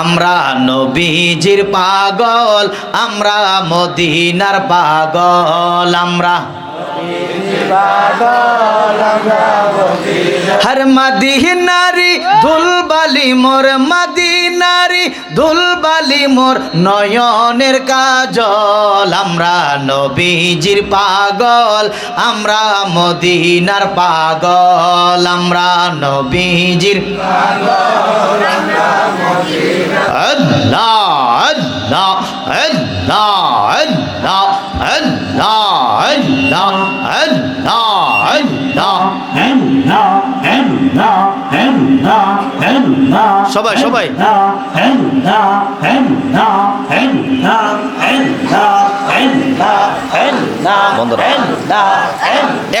আমরা নবীজির পাগল আমরা মদিনার পাগল আমরা হর মদিনারি ধুলবালি মোর মদিনারি ধুলবালি মোর নয়নের কাজল আমরা নবীজির পাগল আমরা মদিনার পাগল আমরা নবীজির আল্লাহ আল্লাহ আল্লাহ আল্লাহ আল্লাহ আল্লাহ আল্লাহ সবাই সবাই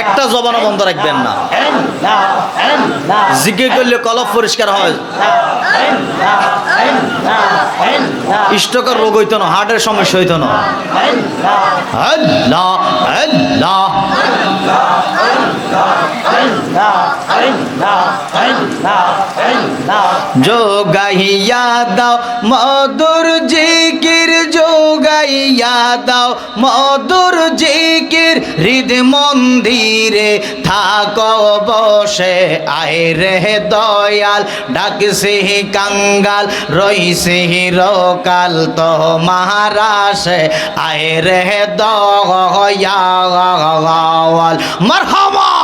একটা জবানো বন্ধ রাখবেন না জিজ্ঞেস করলে কলপ পরিষ্কার হয় স্টকের রোগ হইত না হার্টের সমস্যা হইত না আল্লাহ যোগাইয়া দাও মধুর জিকির যোগাইয়া দাও মধুর জিকির হৃদ মন্দিরে থাক বসে আয় দয়াল ডাকছে কাঙ্গাল রইছে রকাল তো মহারাসে আয় রে দয়াল মারহামা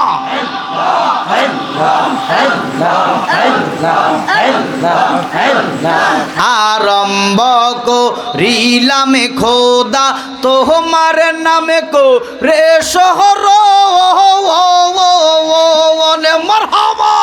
আরম্ভ করিলামে খোদা, তোমার নামে কো রে শহর মরহামা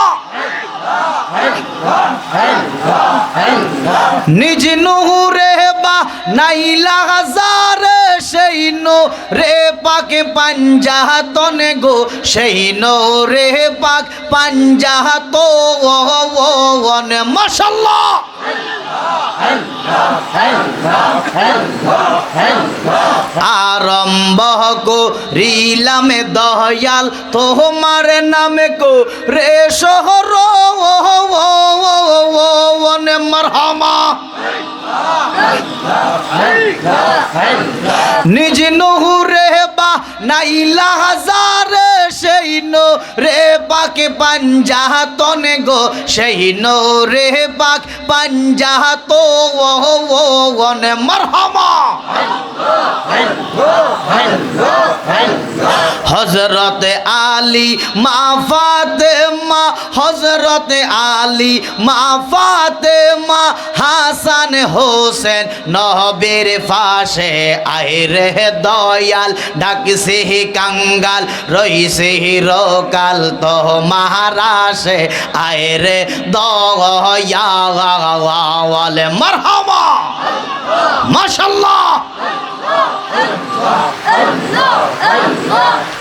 নিজ নুরে বা নাইলা হাজারে সেই নো রে পাকে পাঞ্জাতনে গো, সেই নো রে পাক পাঞ্জাতো মশাল্লাহ আরম্ভ করিলামে দয়াল, তোমার নামে কো রে শহর মারহামা নিজनुहुরে বা নাইলা হাজারে, সেই নো রে পাকে পাঞ্জাতনে গো, সেই নো পাক পাঞ্জাতো মারহামা। হজরত আলী, মা ফাতেমা হজরত আলী, মা ফাতেমা, হাসান হোসেন নহবের ফাঁসে আয় রে দয়াল, ডাকছে কাঙ্গাল, রইছে রকাল তো মহারাসে আয় রে দয়াল মারহামা মাশাল্লাহ।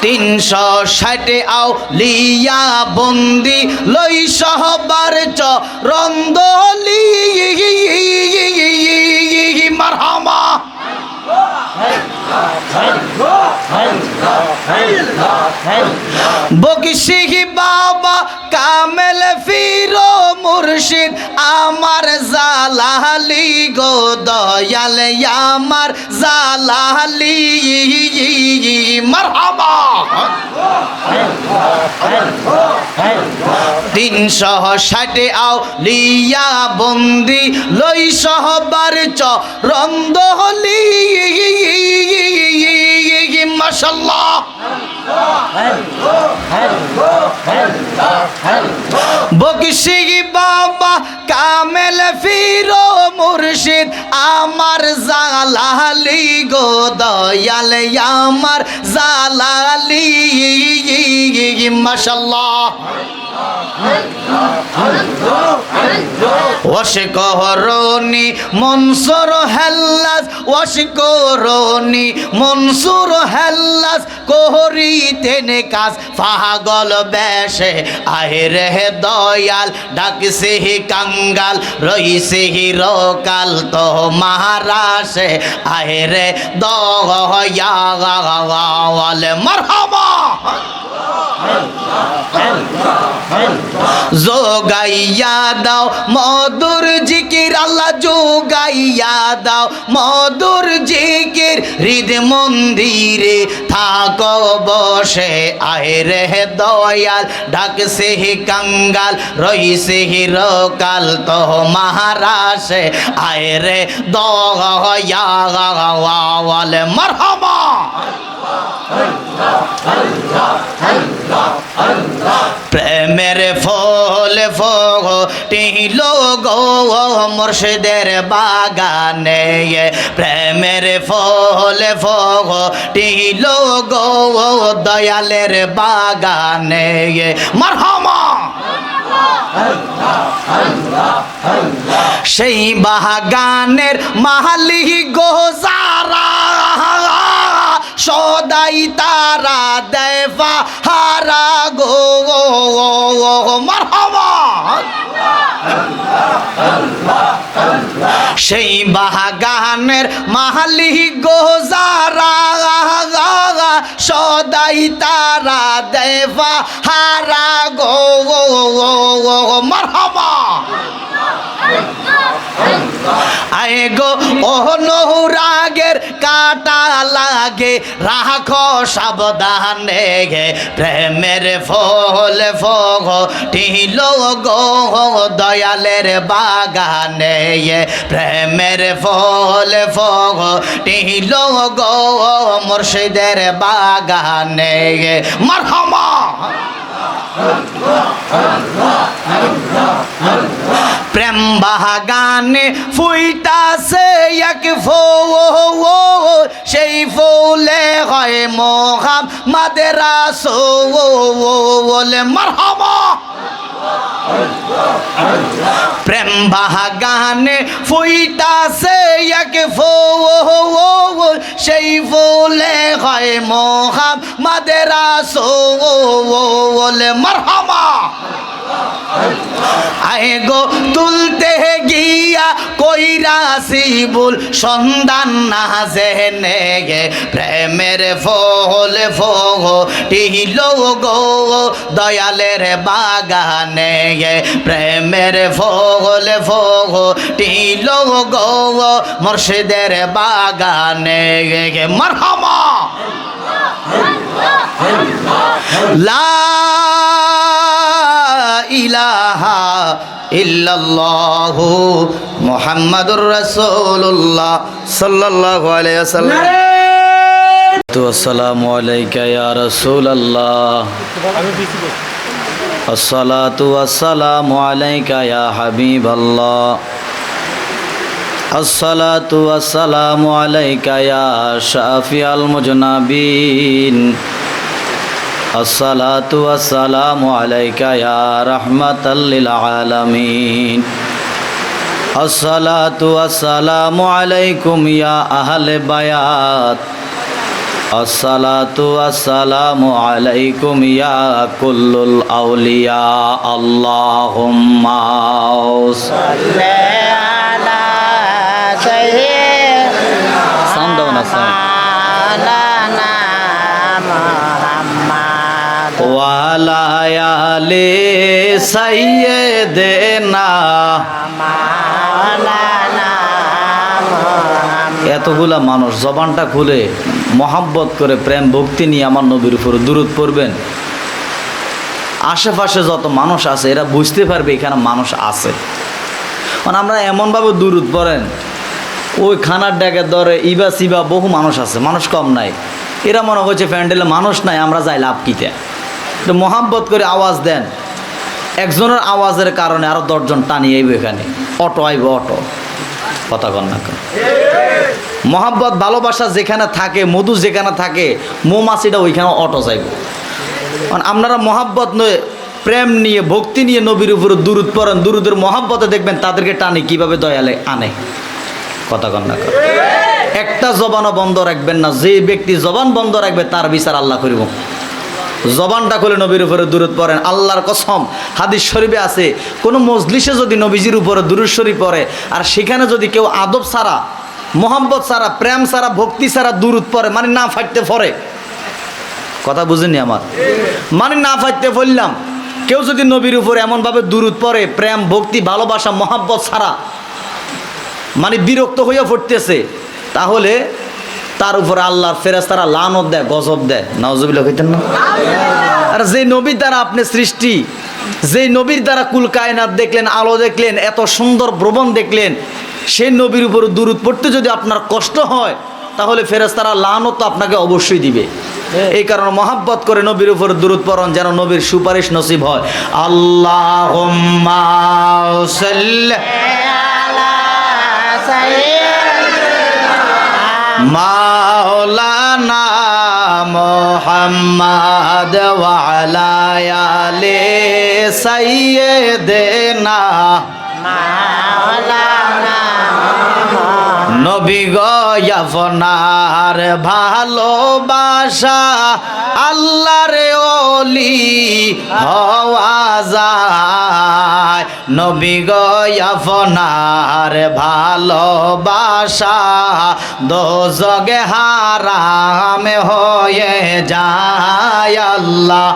তিনশো ষাটে আও লিয়া বন্দি লই সহবার চ রন্দলি মারহামা বকিসি বাবা কামেল ফিরো মুর্শিদ, আমার জালালি গো দয়াল, আমার জালালি। মারহাবা। তিনশো ষাটে আও লিয়া বন্দি, লই সহবার চ রন্দ হলি মাসাল্লাহ বকশি বাবা কামেল ফিরো মুর্শিদ আমার জালালি গো দয়াল আমার জালালি মাশাল্লাহ। ওসে কহরনি মনসর হেল্লাস ওয়াশকরনি মনসুর হেল্লাস, কোহরিতেন কাজ। পাগল বেশে আহে রে দয়াল ডাকছে হি কাঙ্গাল রইছে হি রকাল, তো মহারাশে আহে রে দয়াল। মারহাবা! যোগাইয়া দাও মধুর জিকির আল্লাহ যোগাইয়া দাও। মধুর জিকির হৃদ মন্দিরে থাক বসে। আয় রে দয়াল ডাকছে হি কাঙ্গাল রইছে হি রকাল তো মহারাশে। আয় রে দয়াল মারহাবা। প্রেমের ফল ফিল গো মুর্শিদের বাগানে। প্রেমের ফল ফিল গো দয়ালের বাগানে। মারহামা। সেই বাগানের মাহালি গোজারা সদাই তারা দেফা হারা গো সেই বাগানের মাহালি গোজারা সদাই তারা দেফা হারা গো, মারহাবা। আয়ে গো। অনুরাগের কাটা লাগে, রাখো সাবধানে গে। প্রেমের ফল ফগ টিল গো, দয়ালের বাগানে প্রেমের ফল ফগ টিল গো, মুর্শিদের বাগানে মারহামা প্রেম বাগানে ফুইতাছে এক ফো সেই ফুলে হয় মোহাম মাদেরা সো বলে মারহামা প্রেম বাগানে ফুইতাছে এক ফো সেই ফুলে হয় মহাম মাদেরা সো বলে মারহামা আয়ে গো তুলতে গিয়া কইরাছি বুল সন্ধান না জেনে গে। প্রেমের ফল ফোহ টিল গো দয়ালের বাগানে গে। প্রেমের ফল ফোহ টিল গো মুর্শিদের বাগানে গে। মারহামা লা ইলাহা ইল্লাল্লাহু মুহাম্মাদুর রাসূলুল্লাহ সাল্লাল্লাহু আলাইহি ওয়াসাল্লাম। আসসালামু আলাইকা ইয়া রাসূলুল্লাহ। আসসালাতু ওয়াসসালামু আলাইকা ইয়া হাবিবাল্লাহ। আসসালাতু ওয়াসসালামু আলাইকা ইয়া মুজনাবিন। الصلاة والسلام عليك يا رحمة للعالمين. الصلاة والسلام عليكم يا أهل بيات الصلاة والسلام عليكم يا كل الأولياء. اللهم صل على سيدنا Sound down, sound. ওয়ালা আলে সাইয়েদেনা। এতগুলা মানুষ জবানটা খুলে মহাব্বত করে প্রেম, ভক্তি নিয়ে আমার নবীর উপর দূরত পড়বেন। আশেপাশে যত মানুষ আছে, এরা বুঝতে পারবে এখানে মানুষ আছে। মানে আমরা এমনভাবে দূরত পড়েন ওই খানার ডেকের দরে ইবা সিবা বহু মানুষ আছে, মানুষ কম নাই। এরা মনে হচ্ছে প্যান্ডেলে মানুষ নাই, আমরা যাই লাভ কিতে। তো মহাব্বত করে আওয়াজ দেন। একজনের আওয়াজের কারণে আরও দশজন টানিয়ে আইব এখানে। অটো আইব, অটো। কথা কন না কেন? মহাব্বত ভালোবাসা যেখানে থাকে, মধু যেখানে থাকে, মৌমাছিটা ওইখানে অটো যাইব কারণ আপনারা মহাব্বত নয়, প্রেম নিয়ে, ভক্তি নিয়ে নবীর উপরে দূরত পড়েন, দুরুদের মহাব্বতে দেখবেন তাদেরকে টানে, কীভাবে দয়ালে আনে। কথা কন না একটা জবানও বন্ধ রাখবেন না, যে ব্যক্তি জবান বন্ধ রাখবে, তার বিচার আল্লাহ করিব। জবানটা খুলে নবীর উপরে দূরত পড়েন। আল্লাহর কসম, হাদিস শরীফে আছে, কোনো মজলিসে যদি নবীজির উপরে দূরত শরীফ পড়ে, আর সেখানে যদি কেউ আদব ছাড়া মোহাম্মত ছাড়া, প্রেম ছাড়া, ভক্তি ছাড়া দূরত পড়ে মানে না ফাটতে পড়ে কথা বুঝেনি আমার? মানে না ফাটতে পড়লাম কেউ যদি নবীর উপরে এমনভাবে দূরত পড়ে, প্রেম, ভক্তি, ভালোবাসা, মহাব্বত ছাড়া মানে বিরক্ত হইয়া পড়তেছে তাহলে তার উপরে আল্লাহর ফেরাজ তারা লানত দেয়, গজব দেয়। নওয়াজবিল্লা কইতেন না? আর যে নবীর দ্বারা আপনি সৃষ্টি, যেই নবীর দ্বারা কুল কায়নাত দেখলেন, আলো দেখলেন, এত সুন্দর ভ্রমণ দেখলেন সেই নবীর উপর দূরত পড়তে যদি আপনার কষ্ট হয়, তাহলে ফেরাজ তারা লানত আপনাকে অবশ্যই দিবে। এই কারণে মহাব্বত করে নবীর উপর দূরত পড়ন যেন নবীর সুপারিশ নসিব হয়। আল্লাহ মাওলানা মোহাম্মদ ওয়ালায়ালে সাইয়েদেনা নবী গয়াফনার ভালোবাসা আল্লাহর অলি হওয়া যায়। নবী গয়াফনার ভালোবাসা দোজগে হারাম হয়ে যায়। আল্লাহ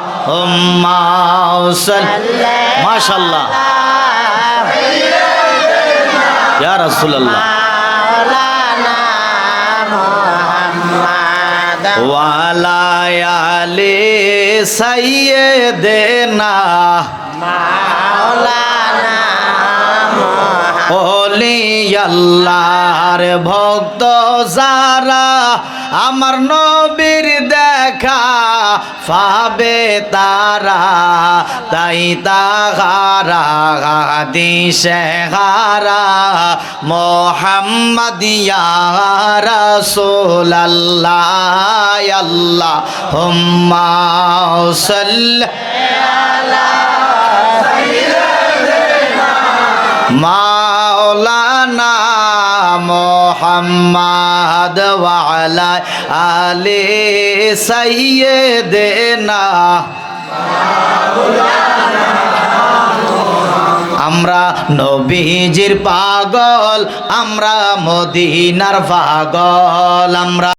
মাশাল্লাহ ইয়া রাসূলুল্লাহ। ওয়ালায়ালে সাইয়েদেনা ওলি আল্লাহর ভক্ত যারা আমার নবীর দেখা পাবে তারা, তাই তাহারা দিশে হারা। মোহাম্মদিয়া রসুল আল্লাহ আল্লাহ হুম্মা মাওলানা মোহাম্মদ ওয়ালা আলে সাইয়েদেনা। আমরা নবীজির পাগল আমরা মদিনার পাগল আমরা